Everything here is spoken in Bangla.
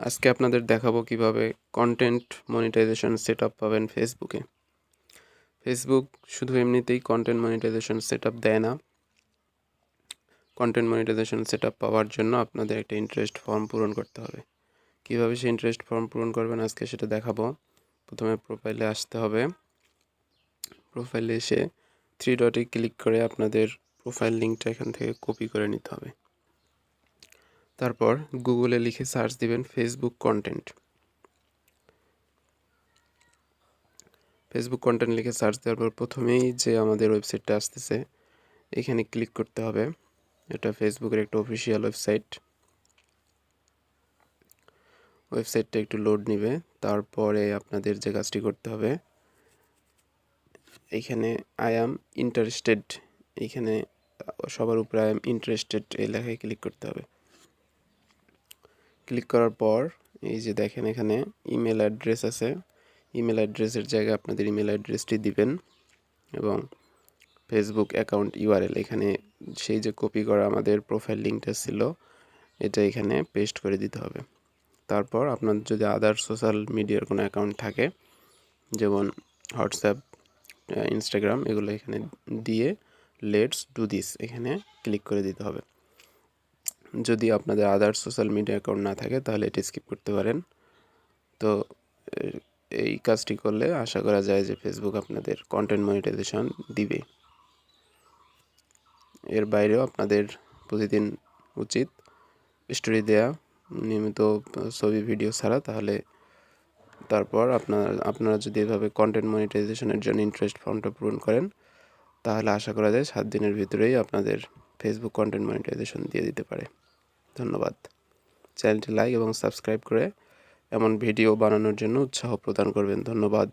আজকে আপনাদের দেখাবো কীভাবে কন্টেন্ট মনিটাইজেশন সেট আপ পাবেন ফেসবুকে ফেসবুক শুধু এমনিতেই কন্টেন্ট মনিটাইজেশন সেট আপ দেয় না। কন্টেন্ট মনিটাইজেশন সেট আপ পাওয়ার জন্য আপনাদের একটা ইন্টারেস্ট ফর্ম পূরণ করতে হবে। কীভাবে সেই ইন্টারেস্ট ফর্ম পূরণ করবেন আজকে সেটা দেখাবো। প্রথমে প্রোফাইলে আসতে হবে। প্রোফাইলে এসে থ্রি ডটে ক্লিক করে আপনাদের প্রোফাইল লিঙ্কটা এখান থেকে কপি করে নিতে হবে। তারপর গুগলে লিখে সার্চ দিবেন ফেসবুক কন্টেন্ট। ফেসবুক কন্টেন্ট লিখে সার্চ দেওয়ার পর প্রথমেই যে আমাদের ওয়েবসাইটটা আসতেছে, এখানে ক্লিক করতে হবে। এটা ফেসবুকের একটা অফিসিয়াল ওয়েবসাইট। ওয়েবসাইটটা একটু লোড নেবে, তারপরে আপনাদের যে কাজটি করতে হবে, এখানে আই অ্যাম ইন্টারেস্টেড এখানে সবার উপরে আই অ্যাম ইন্টারেস্টেড এই লেখায় ক্লিক করতে হবে। ক্লিক করার পর এই যে দেখেন এখানে ইমেল অ্যাড্রেস আছে। ইমেল অ্যাড্রেসের জায়গায় আপনাদের ইমেল অ্যাড্রেসটি দিবেন এবং ফেসবুক অ্যাকাউন্ট ইউআরএল এখানে সেই যে কপি করা আমাদের প্রোফাইল লিঙ্কটা ছিল, এটা এখানে পেস্ট করে দিতে হবে। তারপর আপনার যদি আদার সোশ্যাল মিডিয়ার কোনো অ্যাকাউন্ট থাকে, যেমন হোয়াটসঅ্যাপ ইনস্টাগ্রাম এগুলো এখানে দিয়ে লেটস ডু দিস এখানে ক্লিক করে দিতে হবে। যদি আপনাদের আদার সোশ্যাল মিডিয়া অ্যাকাউন্ট না থাকে, তাহলে এটি স্কিপ করতে পারেন। তো এই কাজটি করলে আশা করা যায় যে ফেসবুক আপনাদের কন্টেন্ট মনিটাইজেশন দিবে। এর বাইরেও আপনাদের প্রতিদিন উচিত স্টোরি দেয়া, নিয়মিত ছবি ভিডিও ছাড়া। তাহলে তারপর আপনার, আপনারা যদি এভাবে কন্টেন্ট মনিটাইজেশনের জন্য ইন্টারেস্ট ফর্মটা পূরণ করেন, তাহলে আশা করা যায় সাত দিনের ভিতরেই আপনাদের ফেসবুক কন্টেন্ট মনিটাইজেশন দিয়ে দিতে পারে। ধন্যবাদ। চ্যানেলটি লাইক এবং সাবস্ক্রাইব করে এমন ভিডিও বানানোর জন্য উৎসাহ প্রদান করবেন। ধন্যবাদ।